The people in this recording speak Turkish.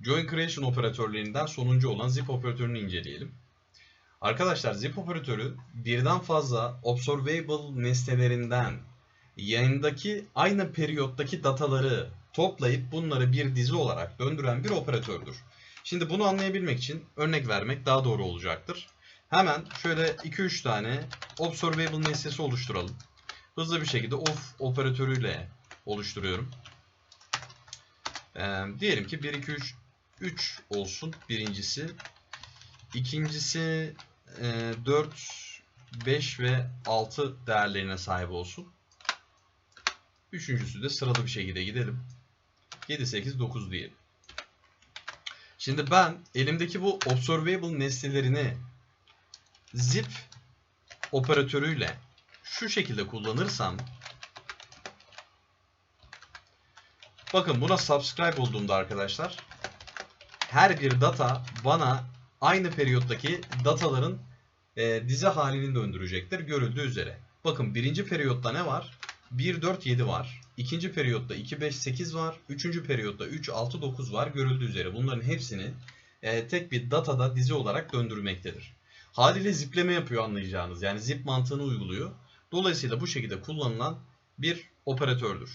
join creation operatörlerinden sonuncu olan zip operatörünü inceleyelim. Arkadaşlar zip operatörü birden fazla observable nesnelerinden yayındaki aynı periyottaki dataları toplayıp bunları bir dizi olarak döndüren bir operatördür. Şimdi bunu anlayabilmek için örnek vermek daha doğru olacaktır. Hemen şöyle 2-3 tane observable nesnesi oluşturalım. Hızlı bir şekilde of operatörüyle oluşturuyorum. Ee, diyelim ki 1, 2, 3, 3 olsun birincisi. İkincisi e, 4, 5 ve 6 değerlerine sahip olsun. Üçüncüsü de sıralı bir şekilde gidelim. 7, 8, 9 diyelim. Şimdi ben elimdeki bu observable nesnelerini zip operatörüyle şu şekilde kullanırsam bakın buna subscribe olduğumda arkadaşlar her bir data bana aynı periyottaki dataların e, dizi halini döndürecektir görüldüğü üzere. Bakın birinci periyotta ne var? 1, 4, 7 var. İkinci periyotta 2, 5, 8 var. Üçüncü periyotta 3, 6, 9 var görüldüğü üzere. Bunların hepsini e, tek bir datada dizi olarak döndürmektedir. Haliyle zipleme yapıyor anlayacağınız. Yani zip mantığını uyguluyor. Dolayısıyla bu şekilde kullanılan bir operatördür.